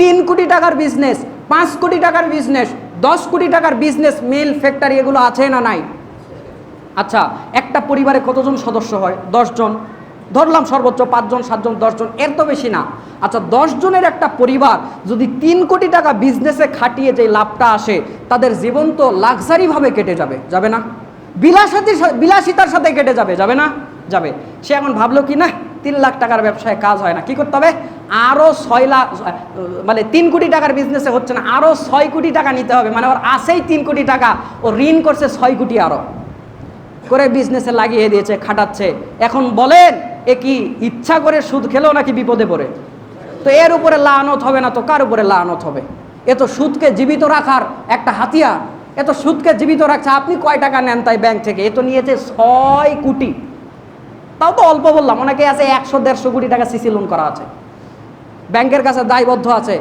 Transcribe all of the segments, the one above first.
তিন কোটি টাকার বিজনেস পাঁচ কোটি টাকার বিজনেস দশ কোটি টাকার বিজনেস মিল ফ্যাক্টরি এগুলো আছে না নাই? আচ্ছা একটা পরিবারে কতজন সদস্য হয়? দশজন। ধরলাম সর্বোচ্চ পাঁচজন, সাতজন, দশজন, এর তো বেশি না। আচ্ছা দশ জনের একটা পরিবার যদি তিন কোটি টাকা বিজনেসে খাটিয়ে যে লাভটা আসে, তাদের জীবন তো লাক্সারিভাবে কেটে যাবে যাবে না? বিলাসিতার সাথে কেটে যাবে যাবে না? যাবে। সে এখন ভাবলো কি, না তিন লাখ টাকার ব্যবসায় কাজ হয় না। কি করতে হবে? আরও ছয় লাখ মানে তিন কোটি টাকার বিজনেসে হচ্ছে না আরও ছয় কোটি টাকা নিতে হবে। মানে ওর আসেই তিন কোটি টাকা, ও ঋণ করছে ছয় কোটি আরও করে বিজনেসে লাগিয়ে দিয়েছে, খাটাচ্ছে। এখন বলেন, এ কি ইচ্ছা করে সুদ খেলেও নাকি বিপদে পড়ে? তো এর উপরে লানত হবে না, তো কার উপরে লানত হবে? এ তো সুদকে জীবিত রাখার একটা হাতিয়ার। এ তো সুদকে জীবিত রাখছে, আপনি কয় টাকা নেন তাই ব্যাংক থেকে? এ তো নিয়েছে ছয় কোটি। তাও তো অল্প বললাম, অনেকে আছে একশো, দেড়শো কোটি টাকা সিসি লোন করা আছে। ব্যাংকের কাছে দায়বদ্ধ আছে।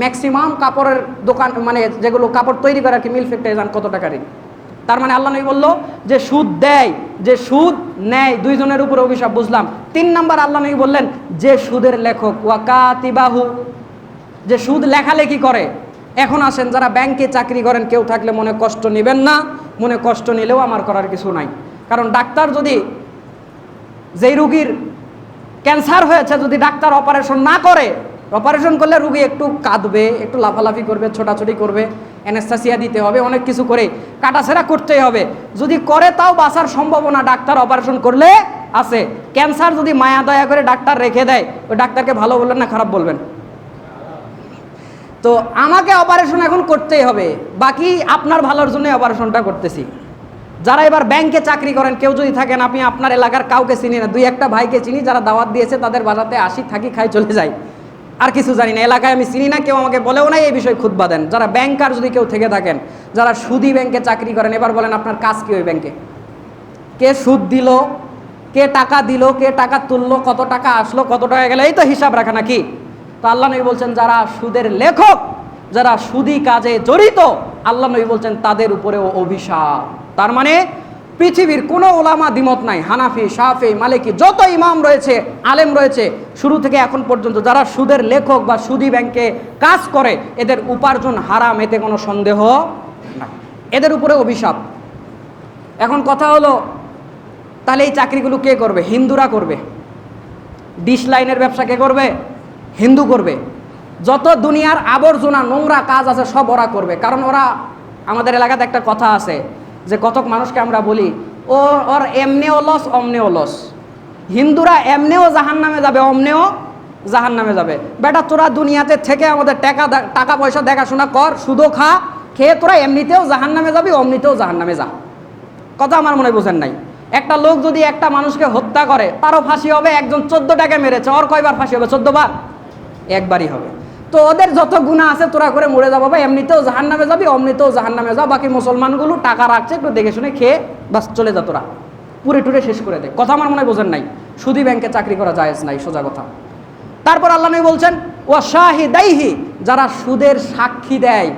ম্যাক্সিমাম কাপড়ের দোকান মানে যেগুলো কাপড় তৈরি করে আর কি মিল ফ্যাক্টরি যান, কত টাকা ঋণ? তার মানে আল্লাহ নবী বলল, যে সুদ দেয়, যে সুদ নেয়, দুইজনের উপরে অভিশাপ, বুঝলাম। তিন নাম্বার আল্লাহ নবী বললেন, যে সুদের লেখক ওয়াকাতিবাহু যে সুদ লেখালেখি করে। এখন আসেন, যারা ব্যাংকে চাকরি করেন, কেউ থাকলে মনে কষ্ট নেবেন না, মনে কষ্ট নিলেও আমার করার কিছু নাই। কারণ ডাক্তার যদি যেই রুগীর ক্যান্সার হয়েছে, যদি ডাক্তার অপারেশন না করে, অপারেশন করলে রুগী একটু কাঁদবে, একটু লাফালাফি করবে, ছোটাছুটি করবে, অ্যানেস্থাসিয়া দিতে হবে, অনেক কিছু করে কাটাছেড়া করতেই হবে। যদি করে তাও বাঁচার সম্ভাবনা ডাক্তার অপারেশন করলে আছে। ক্যান্সার যদি মায়া দয়া করে ডাক্তার রেখে দেয়, ওই ডাক্তারকে ভালো বলবেন না খারাপ বলবেন? তো আমাকে অপারেশন এখন করতেই হবে। বাকি আপনার ভালোর জন্য অপারেশনটা করতেছি। যারা এবার ব্যাংকে চাকরি করেন, কেউ যদি থাকেন, আপনি আপনার এলাকার কাউকে চিনি না। দুই একটা ভাইকে চিনি, যারা দাওয়াত দিয়েছে, তাদের বাসাতে আসি থাকি খাই চলে যাই আর কিছু জানি না, এলাকায় আমি চিনি না, কেউ আমাকে বলেও নাই এই বিষয়ে খুদ্া দেন। যারা ব্যাংকার যদি কেউ থেকে থাকেন, যারা সুদি ব্যাংকে চাকরি করেন, এবার বলেন আপনার কাজ কী ওই ব্যাংকে কে সুদ দিল, কে টাকা দিল, কে টাকা তুললো, কত টাকা আসলো, কত টাকা গেলে, এই তো হিসাব রাখা নাকি? তো আল্লাহ নবী বলছেন, যারা সুদের লেখক, যারা সুদি কাজে জড়িত, আল্লাহ নবী বলছেন, তাদের উপরেও অভিশাপ। তার মানে পৃথিবীর কোনো ওলামা দ্বিমত নাই, হানাফি, শাফি, মালিকি, যত ইমাম রয়েছে, আলেম রয়েছে, শুরু থেকে এখন পর্যন্ত যারা সুদের লেখক বা সুদি ব্যাংকে কাজ করে, এদের উপার্জন হারাম, এতে কোনো সন্দেহ নাই। এদের উপরে অভিশাপ। এখন কথা হলো, তাহলে এই চাকরিগুলো কে করবে? হিন্দুরা করবে। ডিশ লাইনের ব্যবসা কে করবে? হিন্দু করবে। যত দুনিয়ার আবর্জনা, নোংরা কাজ আছে, সব ওরা করবে। কারণ ওরা, আমাদের এলাকাতে একটা কথা আছে যে কতক মানুষকে আমরা বলি, ও, ওর এমনেও লস, অমনেও লস। হিন্দুরা এমনেও জাহান নামে যাবে, অমনেও জাহান নামে যাবে। বেটা, তোরা দুনিয়াতে থেকে আমাদের টাকা টাকা পয়সা দেখাশোনা কর সুদো খা, খেয়ে তোরা এমনিতেও জাহান নামে যাবি, অমনিতেও জাহান নামে যা। কথা আমার মনে বোঝেন নাই। একটা লোক যদি একটা মানুষকে হত্যা করে, তারও ফাঁসি হবে, একজন চোদ্দ টাকা মেরেছে, ওর কয়বার ফাঁসি হবে? চোদ্দ বার একবারই হবে। তো ওদের যত গুণা আছে তোরা করে মরে যাব বা এমনিতেও জাহান নামে যাবি, অমনিতেও জাহান নামে যাও। বাকি মুসলমানগুলো টাকা রাখছে, একটু দেখে শুনে খেয়ে বাস চলে যা তোরা। পুরে টুরে শেষ করে দে। কথা আমার মনে বোঝেন নাই। সুদি ব্যাংকে চাকরি করা জায়েজ নাই, সোজা কথা। তারপর আল্লাহ নবী বলছেন ও শাহিদাইহি যারা সুদের সাক্ষী দেয়।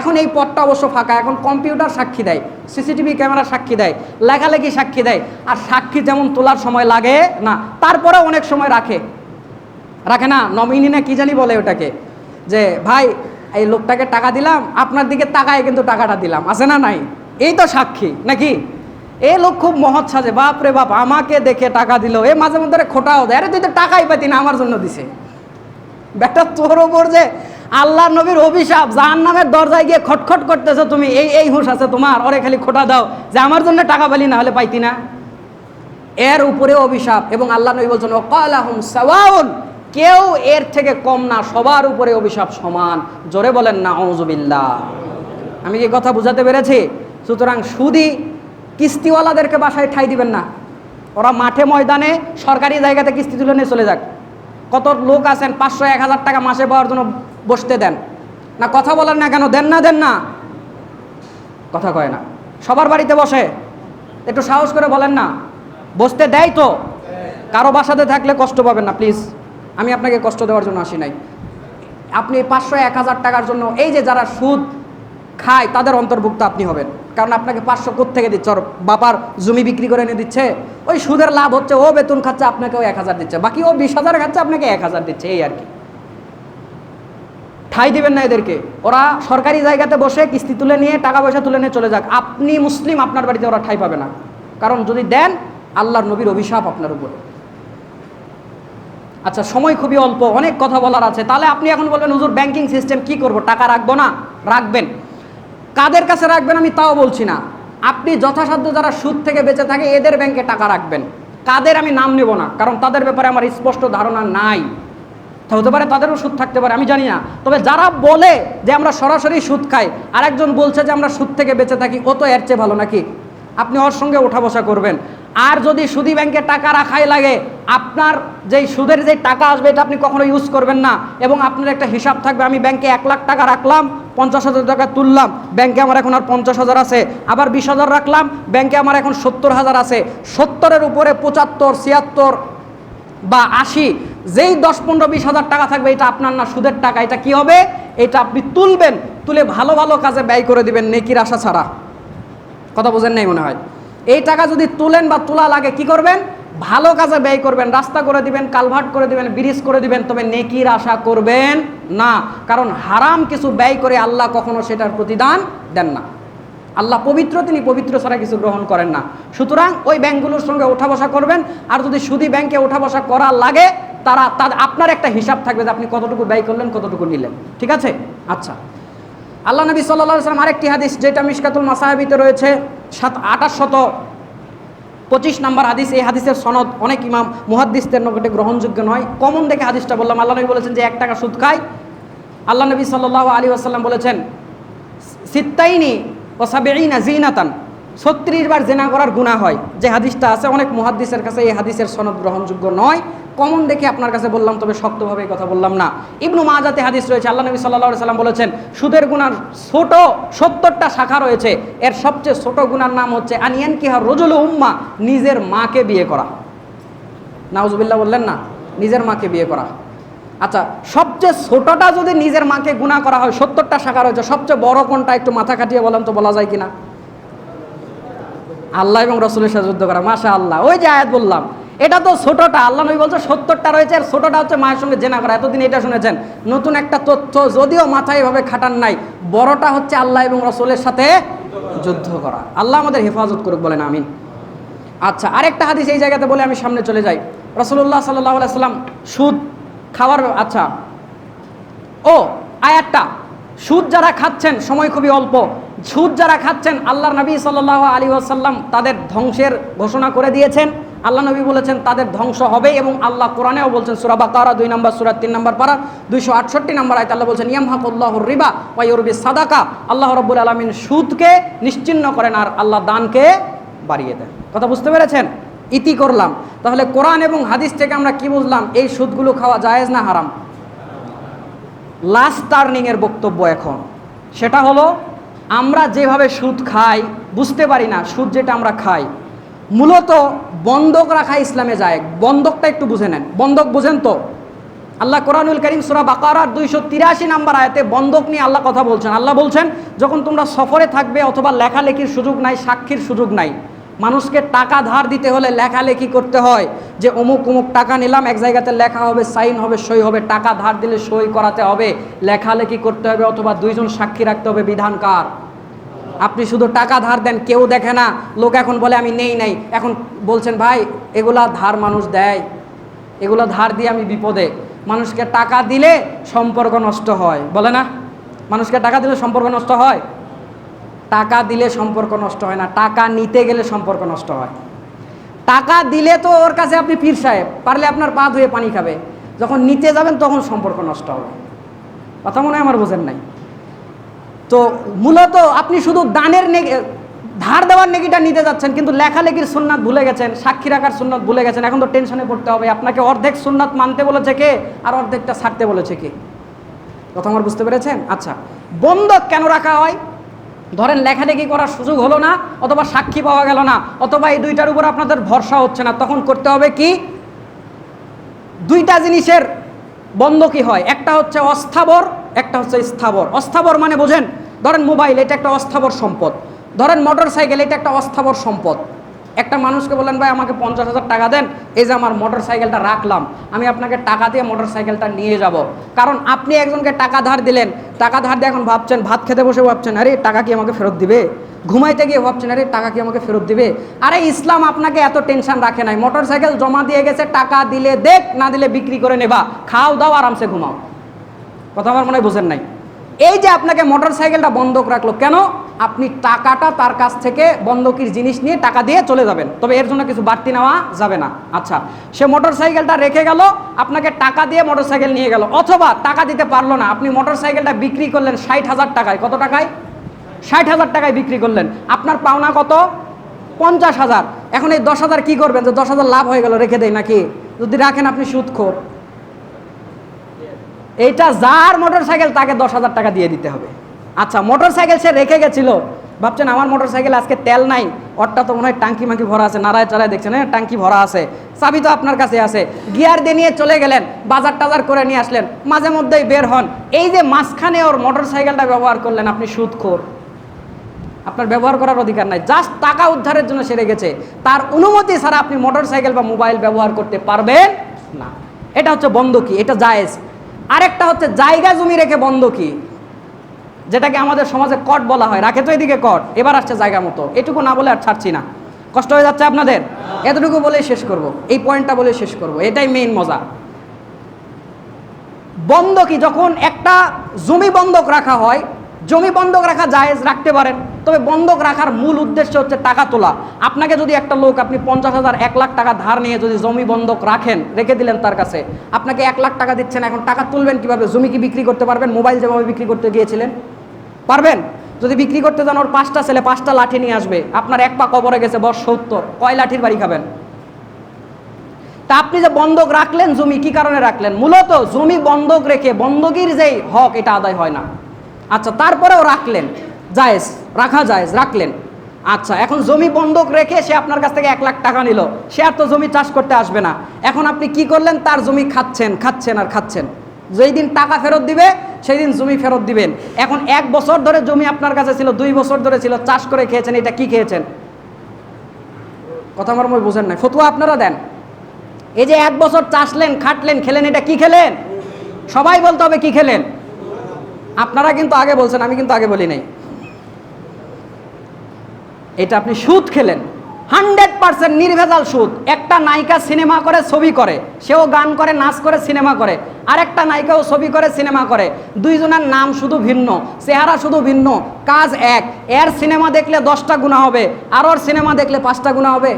এখন এই পথটা অবশ্য ফাঁকা, এখন কম্পিউটার সাক্ষী দেয়, সিসিটিভি ক্যামেরা সাক্ষী দেয়, লেখালেখি সাক্ষী দেয়। আর সাক্ষী যেমন তোলার সময় লাগে, না তারপরে অনেক সময় রাখে। রাখে না, নমিনি না কি জানি বলে ওটাকে, যে ভাই, এই লোকটাকে টাকা দিলাম, আপনার দিকে তাকায় কিন্তু টাকাটা দিলাম, আছে না নাই? এই তো সাক্ষী, নাকি? এ লোক খুব মহৎ সাজে, বাপ রে বাপ, আমাকে দেখে টাকা দিল, এ মাঝে মধ্যে খোটাও দেয়, আরে তুই তো টাকাই পাতি না আমার জন্য দিছে। বেটা, তোর ওপর যে আল্লাহ নবীর অভিশাপ জাহান নামের দরজায় গিয়ে খটখট করতেছো তুমি, এই এই হুঁশ আছে তোমার, ওরে খালি খোটা দাও, যে আমার জন্য টাকা পালি না হলে পাইতি না। এর উপরে অভিশাপ, এবং আল্লাহ নবী বলছেন ওকালাহুম সাওয়াউন কেউ এর থেকে কম না, সবার উপরে অভিশাপ সমান। জোরে বলেন না আউজুবিল্লাহ আমি কি কথা বুঝাতে পেরেছি? সুতরাং সুদি কিস্তিওয়ালাদেরকে বাসায় ঠাই দিবেন না। ওরা মাঠে ময়দানে সরকারি জায়গাতে কিস্তি তুলে নিয়ে চলে যাক। কত লোক আছেন, পাঁচশো, এক হাজার টাকা মাসে পাওয়ার জন্য বসতে দেন। না, কথা বলেন না কেন? দেন না দেন না। কথা কয় না। সবার বাড়িতে বসে। একটু সাহস করে বলেন না। বসতে দেয় তো? কারও বাসাতে থাকলে কষ্ট পাবেন না, প্লিজ। আমি আপনাকে কষ্ট দেওয়ার জন্য আসি নাই। আপনি পাঁচশো এক হাজার টাকার জন্য এই যে যারা সুদ খায়, তাদের অন্তর্ভুক্ত আপনি হবেন। কারণ আপনাকে পাঁচশো থেকে দিচ্ছে? ওর বাবার জমি বিক্রি করে এনে দিচ্ছে। ওই সুদের লাভ হচ্ছে, ও বেতন খাচ্ছে, আপনাকেও এক হাজার দিচ্ছে। বাকি ও বিশ হাজার খাচ্ছে, আপনাকে এক হাজার দিচ্ছে। এই আর কি। ঠাই দিবেন না এদেরকে। ওরা সরকারি জায়গাতে বসে কিস্তি তুলে নিয়ে, টাকা পয়সা তুলে নিয়ে চলে যাক। আপনি মুসলিম, আপনার বাড়িতে ওরা ঠাই পাবে না। কারণ যদি দেন, আল্লাহর নবীর অভিশাপ আপনার উপরে। আচ্ছা সময় খুবই অল্প, অনেক কথা বলার আছে। তাহলে আপনি এখন বলবেন, হুজুর ব্যাংকিং সিস্টেম কি করব? টাকা রাখব না? রাখবেন। কাদের কাছে রাখবেন আমি তাও বলছি না। আপনি যথাসাধ্য যারা সুদ থেকে বেঁচে থাকে, এদের ব্যাংকে টাকা রাখবেন। কাদের আমি নাম নেব না, কারণ তাদের ব্যাপারে আমার স্পষ্ট ধারণা নাই। তা হতে পারে তাদেরও সুদ থাকতে পারে, আমি জানি না। তবে যারা বলে যে আমরা সরাসরি সুদ খাই, আরেকজন বলছে যে আমরা সুদ থেকে বেঁচে থাকি, ও তো এর চেয়ে ভালো নাকি? আপনি ওর সঙ্গে ওঠা বসা করবেন। আর যদি সুদি ব্যাংকে টাকা রাখাই লাগে, আপনার যেই সুদের যে টাকা আসবে, এটা আপনি কখনো ইউজ করবেন না। এবং আপনার একটা হিসাব থাকবে, আমি ব্যাংকে এক লাখ টাকা রাখলাম, পঞ্চাশ হাজার টাকা তুললাম, ব্যাংকে আমার এখন আর পঞ্চাশ হাজার আছে। আবার বিশ হাজার রাখলাম, ব্যাংকে আমার এখন সত্তর হাজার আছে। সত্তরের উপরে পঁচাত্তর, ছিয়াত্তর বা আশি, যেই দশ, পনেরো, বিশ হাজার টাকা থাকবে, এটা আপনার না সুদের টাকা। এটা কি হবে? এটা আপনি তুলবেন, তুলে ভালো ভালো কাজে ব্যয় করে দিবেন নেকির আশা ছাড়া। কথা বোঝেন নাই মনে হয়। এই টাকা যদি তুলেন বা তোলা লাগে, কি করবেন? ভালো কাজে ব্যয় করবেন, রাস্তা করে দিবেন, কালভার্ট করে দিবেন, ব্রিজ করে দিবেন, তবে নেকির আশা করবেন না। কারণ হারাম কিছু ব্যয় করে আল্লাহ কখনো সেটার প্রতিদান দেন না। আল্লাহ পবিত্র, তিনি পবিত্র ছাড়া কিছু গ্রহণ করেন না। সুতরাং ওই ব্যাংকগুলোর সঙ্গে ওঠা বসা করবেন, আর যদি সুদি ব্যাংকে ওঠা বসা করা লাগে, তারা, তার আপনার একটা হিসাব থাকবে যে আপনি কতটুকু ব্যয় করলেন, কতটুকু নিলেন। ঠিক আছে? আচ্ছা। আল্লাহ নবী সাল্লাহ সাল্লাম আরেকটি হাদিস, যেটা মিশকাতুল মাসাহাবিতে রয়েছে, সাত, আঠাশ শত পঁচিশ নম্বর হাদিস। এই হাদিসের সনদ অনেক ইমাম, মুহাদ্দিসদের নকটে গ্রহণযোগ্য নয়। কমন দেখে হাদিসটা বললাম। আল্লাহ নবী বলেছেন যে, এক টাকা সুদ খায় আল্লাহ নবী সাল্লাহ আলী আসাল্লাম বলেছেন সিত্তাইনি ও সাবেইনা জিনাতান ছত্রিশ বার জেনা করার গুণা হয়। যে হাদিসটা আছে, অনেক মুহাদ্দিসের কাছে এই হাদিসের সনদ গ্রহণযোগ্য নয়। কমন দেখে আপনার কাছে বললাম, তবে শক্তভাবে কথা বললাম না। ইবনু মাজাতে হাদিস রয়েছে, আল্লাহ নবী সাল্লাহ সাল্লাম বলেছেন, সুদের গুণার ছোট সত্তরটা শাখা রয়েছে। এর সবচেয়ে ছোট গুণার নাম হচ্ছে আনিয়ান কি হার রজুল উম্মা, নিজের মাকে বিয়ে করা। নাউজুবিল্লাহ বললেন না, নিজের মাকে বিয়ে করা। আচ্ছা সবচেয়ে ছোটটা যদি নিজের মাকে গুণা করা হয়, সত্তরটা শাখা রয়েছে, সবচেয়ে বড় কোনটা একটু মাথা কাটিয়ে বলেন তো, বলা যায় কিনা? আল্লাহ এবং রসুলের সাথে যুদ্ধ করা মাসা আল্লাহ ওই যে আয়াত বললাম, এটা তো ছোটটা, আল্লাহ নবী বলছে সত্তরটা রয়েছে, আর ছোটটা হচ্ছে মায়ের সঙ্গে জেনা করা। এতদিন এটা শুনেছেন। নতুন একটা তথ্য যদিও মাথায় এভাবে খাটান নাই, বড়টা হচ্ছে আল্লাহ এবং রসুলের সাথে যুদ্ধ করা। আল্লাহ আমাদের হেফাজত করুক, বলেন আমিন। আচ্ছা আরেকটা হাদিস এই জায়গাতে বলে আমি সামনে চলে যাই। রসুল্লাহ সাল্লাহ সাল্লাম সুদ খাওয়ার আচ্ছা ও, আয়াতটা। সুদ যারা খাচ্ছেন, সময় খুবই অল্প। সুদ যারা খাচ্ছেন আল্লাহ নবী সাল্লাহ আলী আসাল্লাম তাদের ধ্বংসের ঘোষণা করে দিয়েছেন। আল্লাহ নবী বলেছেন, তাদের ধ্বংস হবে এবং আল্লাহ কোরআনেও বলছেন, সুরা তারা দুই নম্বর সুরা, তিন নম্বর পারা, দুইশো আটষট্টি নম্বর আয়ত আল্লাহ বলছেন, ইয়ামহাকুল্লাহ রিবা ওয়াইরবি সাদাকা। আল্লাহ রব্বুল আলমিন সুদকে নিশ্চিন্ন করেন আর আল্লাহ দানকে বাড়িয়ে দেন। কথা বুঝতে পেরেছেন? ইতি করলাম। তাহলে কোরআন এবং হাদিস থেকে আমরা কি বুঝলাম, এই সুদগুলো খাওয়া জায়েজ না হারাম? লাস্ট টার্নিংয়ের বক্তব্য এখন। সেটা হলো, আমরা যেভাবে সুদ খাই, বুঝতে পারি না সুদ যেটা আমরা খাই। মূলত বন্ধক রাখা ইসলামে যায়। বন্ধকটা একটু বুঝে নেন। বন্ধক বুঝেন তো? আল্লাহ কোরআনুল করিম সুরা বাকারার দুইশো তিরাশি নাম্বার আয়তে বন্ধক নিয়ে আল্লাহ কথা বলছেন। আল্লাহ বলছেন, যখন তোমরা সফরে থাকবে অথবা লেখালেখির সুযোগ নাই, সাক্ষীর সুযোগ নাই মানুষকে টাকা ধার দিতে হলে লেখালেখি করতে হয় যে অমুক অমুক টাকা নিলাম, এক জায়গাতে লেখা হবে, সাইন হবে, সই হবে, টাকা ধার দিলে সই করাতে হবে, লেখালেখি করতে হবে অথবা দুইজন সাক্ষী রাখতে হবে বিধানকার আপনি শুধু টাকা ধার দেন, কেউ দেখে না, লোক এখন বলে আমি নেই নাই, এখন বলছেন, ভাই, এগুলা ধার মানুষ দেয়, এগুলো ধার দিয়ে আমি বিপদে। মানুষকে টাকা দিলে সম্পর্ক নষ্ট হয়, বলে না? মানুষকে টাকা দিলে সম্পর্ক নষ্ট হয়? টাকা দিলে সম্পর্ক নষ্ট হয় না, টাকা নিতে গেলে সম্পর্ক নষ্ট হয়। টাকা দিলে তো ওর কাছে আপনি পীর সাহেব, পারলে আপনার পা ধুয়ে পানি খাবে। যখন নিতে যাবেন তখন সম্পর্ক নষ্ট হবে। কথা মনে হয় আমার বোঝেন নাই? তো মূলত আপনি শুধু দানের ধার দেওয়ার নেগিটা নিতে যাচ্ছেন, কিন্তু লেখালেখির সুন্নাত ভুলে গেছেন, সাক্ষী রাখার সুন্নাত ভুলে গেছেন, এখন তো টেনশনে পড়তে হবে। আপনাকে অর্ধেক সুন্নাত মানতে বলেছে কে, আর অর্ধেকটা ছাড়তে বলেছে কে? কথা আমার বুঝতে পেরেছেন? আচ্ছা বন্ধক কেন রাখা হয়? ধরেন লেখালেখি করার সুযোগ হলো না, অথবা সাক্ষী পাওয়া গেল না, অথবা এই দুইটার উপর আপনাদের ভরসা হচ্ছে না, তখন করতে হবে কি? দুইটা জিনিসের বন্ধ কি হয়? একটা হচ্ছে অস্থাবর, একটা হচ্ছে স্থাবর। অস্থাবর মানে বোঝেন, ধরেন মোবাইল, এটা একটা অস্থাবর সম্পদ। ধরেন মোটর সাইকেল এটা একটা অস্থাবর সম্পদ। একটা মানুষকে বললেন, ভাই, আমাকে পঞ্চাশ হাজার টাকা দেন। এই যে আমার মোটর সাইকেলটা রাখলাম, আমি আপনাকে টাকা দিয়ে মোটর সাইকেলটা নিয়ে যাব। কারণ আপনি একজনকে টাকা ধার দিলেন, টাকা ধার দিয়ে এখন ভাবছেন, ভাত খেতে বসে ভাবছেন, আরে, টাকা কি আমাকে ফেরত দিবে? ঘুমাইতে গিয়ে ভাবছেন, আরে, টাকা কি আমাকে ফেরত দিবে? আরে, ইসলাম আপনাকে এত টেনশন রাখে নাই। মোটর সাইকেল জমা দিয়ে গেছে, টাকা দিলে দেখ, না দিলে বিক্রি করে নেবা। খাও দাও, আরামসে ঘুমাও। কথা আমার মনে হয় বোঝেন নাই। এই যে আপনাকে মোটর সাইকেলটা বন্ধক রাখল, কেন? আপনি টাকাটা তার কাছ থেকে বন্ধকির জিনিস নিয়ে টাকা দিয়ে চলে যাবেন। তবে এর জন্য কিছু বাড়তি নেওয়া যাবে না। আচ্ছা সে মোটর সাইকেলটা রেখে গেল, আপনাকে টাকা দিয়ে মোটর সাইকেল নিয়ে গেল। অথবা টাকা দিতে পারল না, আপনি মোটর সাইকেলটা বিক্রি করলেন ষাট হাজার টাকায়। কত টাকায়? ষাট হাজার টাকায় বিক্রি করলেন। আপনার পাওনা কত? পঞ্চাশ হাজার। এখন এই দশ হাজার কী করবেন? যে দশ হাজার লাভ হয়ে গেল, রেখে দেয় নাকি? যদি রাখেন আপনি সুদখোর। এইটা যার মোটর সাইকেল তাকে দশ হাজার টাকা দিয়ে দিতে হবে। আচ্ছা মোটর সাইকেল সে রেখে গেছিল। ভাবছেন আমার মোটর সাইকেল আজকে তেল নাই ওরটা তো মনে হয় টাঙ্কি মাঙ্কি ভরা আছে নারায় চারায় দেখছেন হ্যাঁ টাঙ্কি ভরা আছে, চাবি তো আপনার কাছে আছে। গিয়ার দিয়ে নিয়ে চলে গেলেন, বাজার টাজার করে নিয়ে আসলেন, মাঝে মধ্যেই বের হন। এই যে মাঝখানে ওর মোটর সাইকেলটা ব্যবহার করলেন আপনি সুদখোর। আপনার ব্যবহার করার অধিকার নাই, জাস্ট টাকা উদ্ধারের জন্য সে রেখেছে তার অনুমতি ছাড়া আপনি মোটর সাইকেল বা মোবাইল ব্যবহার করতে পারবেন না। এটা হচ্ছে বন্ধকি এটা জায়েজ। আরেকটা হচ্ছে, জায়গা জমি রেখে বন্ধকি যেটাকে আমাদের সমাজে কট বলা হয়। রাখে তো এদিকে কট এবার আসছে জায়গা মতো। এটুকু না বলে আর ছাড়ছি না। কষ্ট হয়ে যাচ্ছে আপনাদের? এতটুকু বলে শেষ করব। এই পয়েন্টটা বলে শেষ করব। এটাই মেইন মজা। বন্ধকি যখন একটা জমি বন্ধক রাখা হয় জমি বন্ধক রাখা জায়েজ রাখতে পারেন, তবে বন্ধক রাখার মূল উদ্দেশ্য হচ্ছে টাকা তোলা। আপনাকে যদি একটা লোক আপনি পঞ্চাশ হাজার, এক লাখ টাকা ধার নিয়ে যদি জমি বন্ধক রাখেন, রেখে দিলেন তার কাছে, আপনাকে এক লাখ টাকা দিচ্ছেন, এখন টাকা তুলবেন কীভাবে? জমি কি বিক্রি করতে পারবেন? মোবাইল যেভাবে বিক্রি করতে গিয়েছিলেন। পারবেন? যদি বিক্রি করতে যান, ওর পাঁচটা ছেলে পাঁচটা লাঠি নিয়ে আসবে। আপনার এক পা কবরে গেছে, বস সত্তর। কয় লাঠির বাড়ি খাবেন? তা আপনি যে বন্ধক রাখলেন, জমি কি কারণে রাখলেন? মূলত জমি বন্ধক রেখে বন্ধকির যেই হক, এটা আদায় হয় না। আচ্ছা তারপরেও রাখলেন। জায়েজ, রাখা জায়েজ, রাখলেন। আচ্ছা এখন জমি বন্ধক রেখে সে আপনার কাছ থেকে এক লাখ টাকা নিল। সে আর তো জমি চাষ করতে আসবে না। এখন আপনি কি করলেন? তার জমি খাচ্ছেন খাচ্ছেন আর খাচ্ছেন। যেই দিন টাকা ফেরত দিবে, সেই দিন জমি ফেরত দিবেন। এখন এক বছর ধরে জমি আপনার কাছে ছিল, দুই বছর ধরে ছিল, চাষ করে খেয়েছেন, এটা কি খেয়েছেন? কথা আমার মনে বোঝেন না ফতুয়া আপনারা দেন। এই যে এক বছর চাষলেন, খাটলেন, খেলেন, এটা কি খেলেন? সবাই বলতে হবে কি খেলেন? আপনারা কিন্তু আগে বলছেন, আমি কিন্তু আগে বলি নাই। এটা আপনি সুদ খেলেন। হান্ড্রেড পার্সেন্ট নির্ভেজাল সুদ। একটা নায়িকা সিনেমা করে, ছবি করে। সেও গান করে, নাচ করে, সিনেমা করে। আর একটা নায়িকাও ছবি করে, সিনেমা করে। দুইজনের নাম শুধু ভিন্ন, চেহারা শুধু ভিন্ন, কাজ এক। এর সিনেমা দেখলে দশটা গুণা হবে, আর ওর সিনেমা দেখলে পাঁচটা গুণা হবে।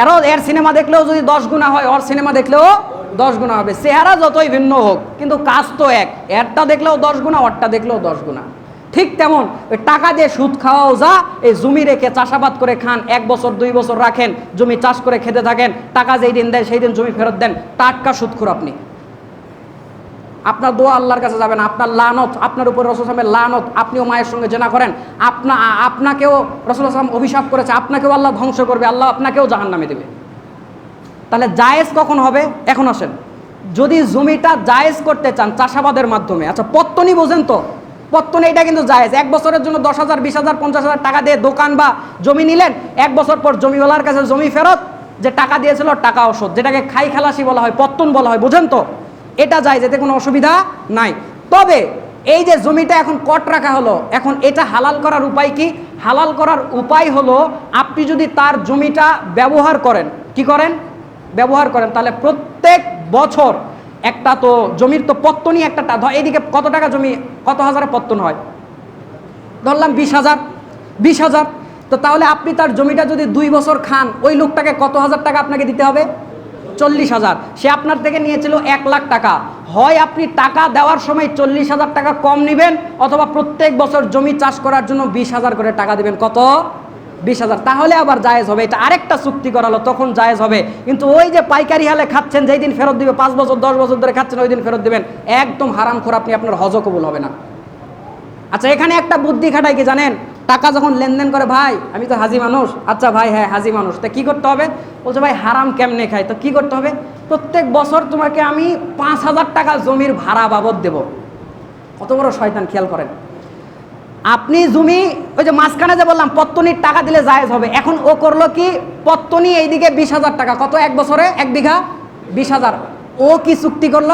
এরও এর সিনেমা দেখলেও যদি দশ গুণা হয়, ওর সিনেমা দেখলেও দশ গুণা হবে। চেহারা যতই ভিন্ন হোক, কিন্তু কাজ তো এক। এরটা দেখলেও দশ গুণা ওরটা দেখলেও দশ গুণা। ঠিক তেমন, ওই টাকা দিয়ে সুদ খাওয়াও যা, এই জমি রেখে চাষাবাদ করে খান, এক বছর, দুই বছর রাখেন, জমি চাষ করে খেতে থাকেন, টাকা যেই দিন দেয় সেই দিন জমি ফেরত দেন, টাটকা সুদ সুদখোর আপনি। আপনার দোয়া আল্লাহর কাছে যাবেন আপনার লানত, আপনার উপর রসুল আসলামের লানত, আপনিও মায়ের সঙ্গে জেনা করেন। আপনা আপনাকেও রসুল আসলাম অভিশাপ করেছে, আপনাকেও আল্লাহ ধ্বংস করবে, আল্লাহ আপনাকেও জাহান নামে দেবে। তাহলে জায়েজ কখন হবে? এখন আসেন। যদি জমিটা জায়েজ করতে চান চাষাবাদের মাধ্যমে আচ্ছা পত্তনি বোঝেন তো। পত্তনি এটা কিন্তু জায়েজ। এক বছরের জন্য দশ হাজার, বিশ হাজার, পঞ্চাশ হাজার টাকা দিয়ে দোকান বা জমি নিলেন, এক বছর পর জমিওয়ালার কাছে জমি ফেরত, যে টাকা দিয়েছিল টাকা ওষুধ যেটাকে খাই খালাসি বলা হয়, পত্তন বলা হয়, বোঝেন তো? এটা যায় যেতে কোনো অসুবিধা নাই। তবে এই যে জমিটা এখন কট রাখা হলো, এখন এটা হালাল করার উপায় কি? হালাল করার উপায় হলো, আপনি যদি তার জমিটা ব্যবহার করেন, কি করেন? ব্যবহার করেন, তাহলে প্রত্যেক বছর একটা তো জমির তো পত্তনই একটা এইদিকে কত টাকা জমি, কত হাজারে পত্তন হয়? ধরলাম বিশ হাজার বিশ হাজার। তো তাহলে আপনি তার জমিটা যদি দুই বছর খান, ওই লোকটাকে কত হাজার টাকা আপনাকে দিতে হবে? চল্লিশ হাজার। সে আপনার থেকে নিয়েছিল এক লাখ টাকা। হয় আপনি টাকা দেওয়ার সময় চল্লিশ হাজার টাকা কম নেবেন, অথবা প্রত্যেক বছর জমি চাষ করার জন্য বিশ হাজার করে টাকা দেবেন। কত? বিশ হাজার। তাহলে আবার জায়েজ হবে। এটা আরেকটা চুক্তি করালো, তখন জায়েজ হবে। কিন্তু ওই যে পাইকারি হালে খাচ্ছেন, যেই দিন ফেরত দিবে, পাঁচ বছর, দশ বছর ধরে খাচ্ছেন, ওই দিন ফেরত দিবেন, একদম হারাম খোর আপনি আপনার হজ কবুল হবে না। আচ্ছা এখানে একটা বুদ্ধি খাটাই কি জানেন? টাকা যখন লেনদেন করে, ভাই, আমি তো হাজি মানুষ। আচ্ছা ভাই হ্যাঁ হাজি মানুষ। তা কি করতে হবে? বলছে, ভাই, হারাম কেমনে খাই? তো কি করতে হবে? প্রত্যেক বছর তোমাকে আমি পাঁচ হাজার টাকা জমির ভাড়া বাবদ দেব। কত বড় শয়তান, খেয়াল করেন। আপনি জমি, ওই যে মাঝখানে যে বললাম, পত্তনির টাকা দিলে জায়েজ হবে। এখন ও করল কি, পত্তনি এইদিকে বিশ হাজার টাকা। কত এক বছরে? এক বিঘা? বিশ হাজার। ও কি চুক্তি করল?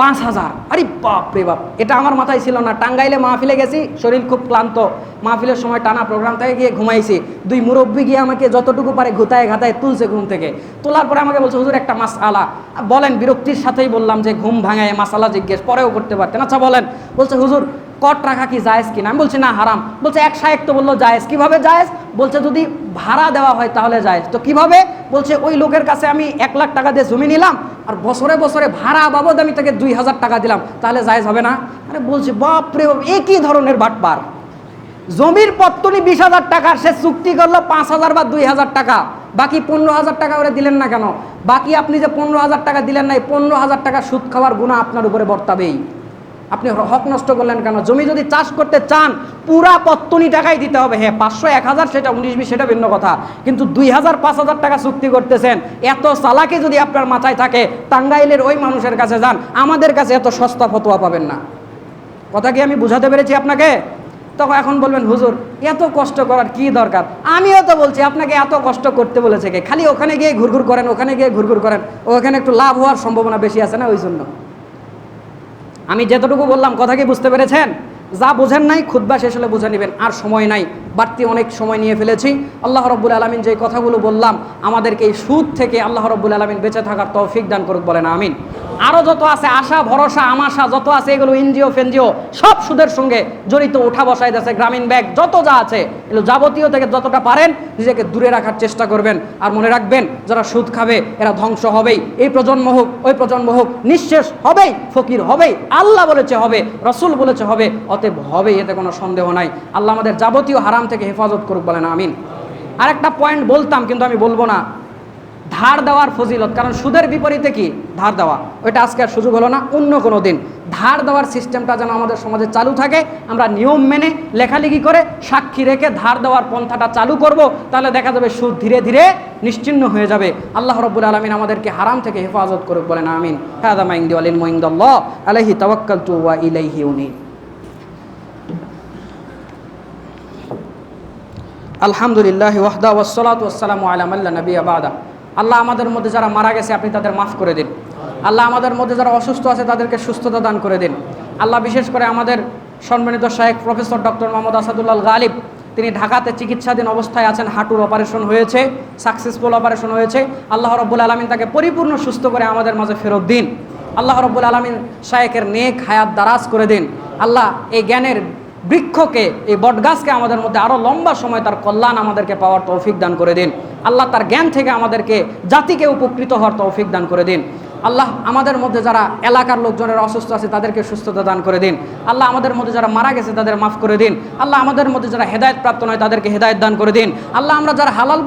পাঁচ হাজার। আরে বাপ রে বাপ, এটা আমার মাথায় ছিল না। টাঙ্গাইলে মাহফিলে গেছি, শরীর খুব ক্লান্ত। মাহফিলের সময় টানা প্রোগ্রাম থেকে গিয়ে ঘুমাইছি। দুই মুরব্বী গিয়ে আমাকে যতটুকু পারে ঘুতায় ঘাতায় তুলছে ঘুম থেকে। তোলার পরে আমাকে বলছে, হুজুর, একটা মাস আলা বলেন, বিরক্তির সাথেই বললাম যে, ঘুম ভাঙায় মাসালা জিজ্ঞেস, পরেও করতে পারতেন। আচ্ছা বলেন। বলছে, হুজুর কট রাখা কি জায়েজ কিনা? আমি বলছি না হারাম। বলছে এক শায়েক তো বলল জায়েজ। কীভাবে জায়েজ? বলছে যদি ভাড়া দেওয়া হয় তাহলে জায়েজ। তো কীভাবে? বলছে ওই লোকের কাছে আমি এক লাখ টাকা দিয়ে জমি নিলাম আর বছরে বছরে ভাড়া বাবদ আমি তাকে দুই হাজার টাকা দিলাম তাহলে জায়েজ হবে না? আরে বলছি বাপরে বাপ, একই ধরনের বাটপার? জমির পত্তনি বিশ হাজার টাকার সে চুক্তি করল পাঁচ হাজার বা দুই হাজার টাকা। বাকি পনেরো হাজার টাকা করে দিলেন না কেন? বাকি আপনি যে পনেরো হাজার টাকা দিলেন না এই পনেরো হাজার টাকা সুদ খাওয়ার গুণা আপনার উপরে বর্তাবেই। আপনি হক নষ্ট করলেন কেন? জমি যদি চাষ করতে চান, পুরা পত্তনি টাকাই দিতে হবে। হ্যাঁ পাঁচশো এক হাজার সেটা, উনিশ বিশ সেটা ভিন্ন কথা। কিন্তু দুই হাজার, পাঁচ হাজার টাকা চুক্তি করতেছেন। এত চালাকি যদি আপনার মাথায় থাকে, টাঙ্গাইলের ওই মানুষের কাছে যান। আমাদের কাছে এত সস্তা ফতোয়া পাবেন না। কথা কি আমি বুঝাতে পেরেছি আপনাকে? তখন এখন বলবেন, হুজুর, এত কষ্ট করার কি দরকার? আমিও তো বলছি, আপনাকে এত কষ্ট করতে বলেছে কে? খালি ওখানে গিয়ে ঘুরঘুর করেন, ওখানে গিয়ে ঘুরঘুর করেন। ওখানে একটু লাভ হওয়ার সম্ভাবনা বেশি আছে না ওই জন্য? আমি যতটুকু বললাম কথা কি বুঝতে পেরেছেন? যা বোঝেন নাই খুদ্া শেষ হলে বুঝে নেবেন, আর সময় নাই। বাড়তি অনেক সময় নিয়ে ফেলেছি। আল্লাহ রব্বুল আলমিন যে কথাগুলো বললাম, আমাদেরকে এই সুদ থেকে আল্লাহ রব্বুল আলমিন বেঁচে থাকার তৌফিক দান করুক বলেন, আমিন। আরও যত আছে আশা, ভরসা, আমাশা যত আছে, এগুলো এনজিও, ফেনজিও, সব সুদের সঙ্গে জড়িত ওঠা বসায় যাচ্ছে গ্রামীণ ব্যাংক। যত যা আছে, এগুলো যাবতীয় থেকে যতটা পারেন, নিজেকে দূরে রাখার চেষ্টা করবেন। আর মনে রাখবেন, যারা সুদ খাবে, এরা ধ্বংস হবেই। এই প্রজন্ম হোক, ওই প্রজন্ম হোক, নিঃশেষ হবেই, ফকির হবেই। আল্লাহ বলেছে হবে, রসুল বলেছে হবে, অতএব হবে এতে কোনো সন্দেহ নাই। আল্লাহ আমাদের যাবতীয় হারাম থেকে হেফাজত করুক বলেন, আমিন। আরেকটা পয়েন্ট বলতাম, কিন্তু আমি বলব না। ধার দেওয়ার ফজিলত। কারণ সুদের বিপরীতে কি? ধার দেওয়া। ওইটা আজকে আর সুযোগ হলো না, অন্য কোনো দিন। ধার দেওয়ার সিস্টেমটা যেন আমাদের সমাজে চালু থাকে, আমরা নিয়ম মেনে লেখালেখি করে সাক্ষী রেখে ধার দেওয়ার পন্থাটা চালু করব, তাহলে দেখা যাবে সুদ ধীরে ধীরে নিশ্চিন্ন হয়ে যাবে। আল্লাহ রব্বুল আলমিন আমাদেরকে হারাম থেকে হেফাজত করুক বলেন, আমিন। হ্যাঁ আলহি ওয়া ইলাইহি উনি আলহামদুলিল্লাহ ওয়াহদা ওয়াসসালাতু ওয়াসসালামু আলা মাল্লা নবী আবাদা আল্লাহ আমাদের মধ্যে যারা মারা গেছে, আপনি তাদের মাফ করে দিন। আল্লাহ আমাদের মধ্যে যারা অসুস্থ আছে, তাদেরকে সুস্থতা দান করে দিন। আল্লাহ বিশেষ করে আমাদের সম্মানিত শাহেক প্রফেসর ডক্টর মোহাম্মদ আসাদুল্লাহ গালিব, তিনি ঢাকাতে চিকিৎসাধীন অবস্থায় আছেন, হাঁটুর অপারেশন হয়েছে সাকসেসফুল অপারেশন হয়েছে। আল্লাহ রব্বুল আলমিন তাকে পরিপূর্ণ সুস্থ করে আমাদের মাঝে ফেরত দিন। আল্লাহ রব্বুল আলমিন শায়েকের নেক হায়াত দারাজ করে দিন। আল্লাহ এই জ্ঞানের বৃক্ষকে, এই বটগাছকে আমাদের মধ্যে আরও লম্বা সময় তার কল্যাণ আমাদেরকে পাওয়ার তৌফিক দান করে দিন। আল্লাহ তার জ্ঞান থেকে আমাদেরকে, জাতিকে উপকৃত হওয়ার তৌফিক দান করে দিন। আল্লাহ আমাদের মধ্যে যারা এলাকার লোকজনের অসুস্থ আছে, তাদেরকে সুস্থতা দান করে দিন। আল্লাহ আমাদের মধ্যে যারা মারা গেছে, তাদের মাফ করে দিন। আল্লাহ আমাদের মধ্যে যারা হেদায়ত প্রাপ্ত নয়, তাদেরকে হেদায়ত দান করে দিন। আল্লাহ আমরা যারা হালাল